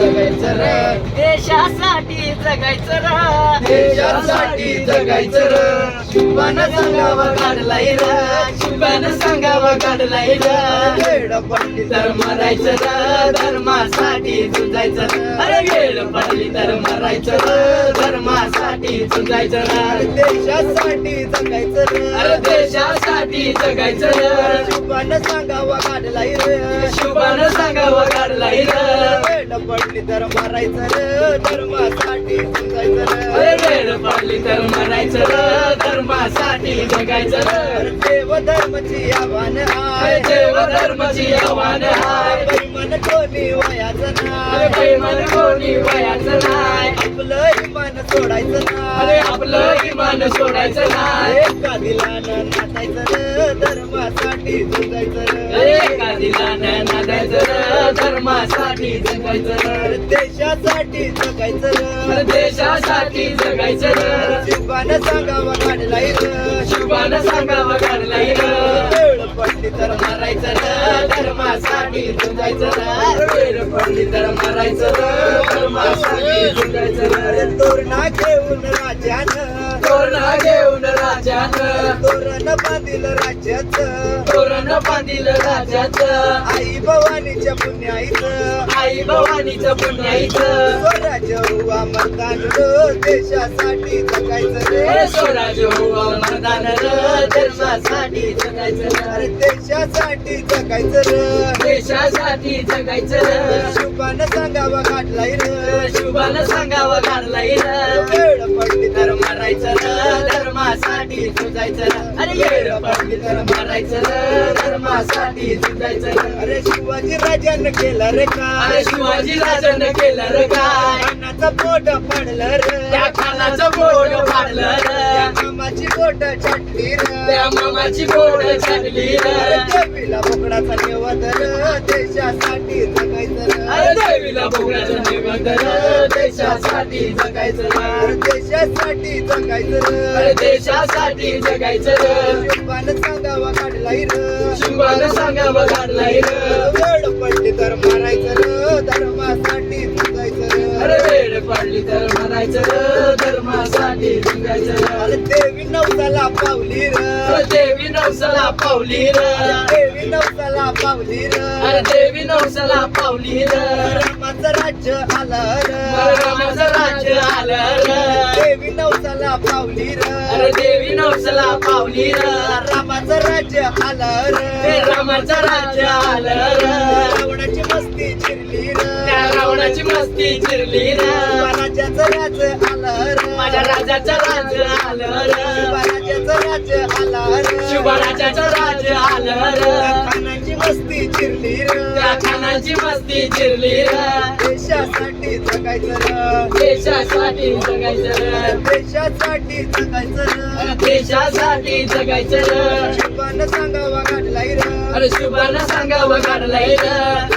जगायचं र. देशासाठी जगायचं र. देशासाठी जगायचं र. शुभानं सांगावं काढलाय र. शुभानं सांगावं काढलाय र. वेळ पडली तर मरायचं र. धर्मासाठी झुंजायचं अरे वेळ पडली तर मरायचं र. धर्मासाठी झुंजायचं र. देशासाठी जगायचं अरे र देशासाठी जगायचं र. शुभानं सांगावं काढलाय र. शुभानं सांगावं काढलाय र. वेळ पडली तर मारायचं र धर्मासाठी जगायचं वेळ पडली तर मरायचं र धर्मासाठी जगायचं र. देव धर्मची आव्हान आहे. देव धर्माची आव्हान हाय मन कोणी वयाचं नाही. प्रेमान कोणी वयाचं नाय आपलं इमान सोडायचं नाही. आपलं इमान सोडायचं नाय एका दिलानं नाचायचं र धर्मासाठी जगायचं र. र धर्मासाठी जगायचं देशासाठी जगायचं देशासाठी जगायचं र शिवानं सांगावं काढलाय र शुभानं सांगावं काढलाय र वेळ पडली तर मरायचं धर्मासाठी जगायचं वेळ पडली तर मरायचं धर्मासाठी जगायचं तोरणा घेऊन राजानं तोरणा घेऊन राजानं तोरण बांधिल राज्याचं. तोरण बांधिलं राजाचं आई भवानीच्या पुण्याईचं आई भवानीचं पुण्याईचं स्वराज्य हुआ मतदान देशासाठी जगायचं रे. स्वराज्य हो मर्दान र धर्मासाठी जगायचं अरे देशासाठी जगायचं र. देशासाठी जगायचं र. शुभानं सांगावं काढलाय र. शुभानं सांगावं काढलाय र. वेळ पडली तर मरायचं धर्मासाठी र अरे येळ पडली तर मरायचं धर्मासाठी अरे शिवाजी राजानं केलं रे काय? शिवाजी राजानं केलं र काय? कानाचं पोट पडलं त्या र खानाचं त्या र. मामाची बोट छाटली त्या र मामाची बोट छाटली अरे र देवीला बोकडाचा निवत र. देवीला र देशासाठी जगायचं देशासाठी जगायचं देशासाठी जगायचं र. शुभानं सांगावं काढलाय र. सांगावं र. वेळ पडली तर वेळ पडली तर म्हणायचं धर्मासाठी अरे देवी नवसाला पावली र. देवी नवसाला पावली र. देवी नवसाला पावली अरे र देवी नवसाला पावली र. रामाचं राज्य आलं र. रामाचं राज्य आलं र. देवी नवसाला पावली अरे देवी नवसाला पावली र. रामाचं राज्य आलं र. रामाचं राज्य आलं र. रावणाची रावणाची मस्ती चिरली र. शिवराज्याचं राज आलं माझ्या राजाचं राज्य आलं र. शिवराज्याचं राज आलं शिवराजाचं खानाची मस्ती चिरली खानाची मस्ती चिरली र. देशासाठी जगायचं देशासाठी जगायचं र. देशासाठी जगायचं देशासाठी जगायचं र. शिवानं सांगावं र. अरे शुभानं सांगावं काढलंय र.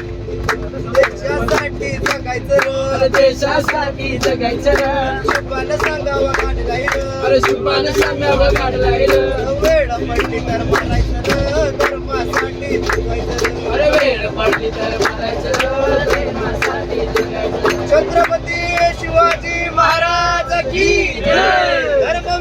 देशासाठी जगायचं देशासाठी जगायचं र. शिवानं सांगावं काढलाय शुभानं सांगावं काढलंय वेळ पडली तर मारायचं धर्मासाठी जगायचं अरे वेळ पडली तर मारायचं र. धर्मासाठी जगायचं. छत्रपती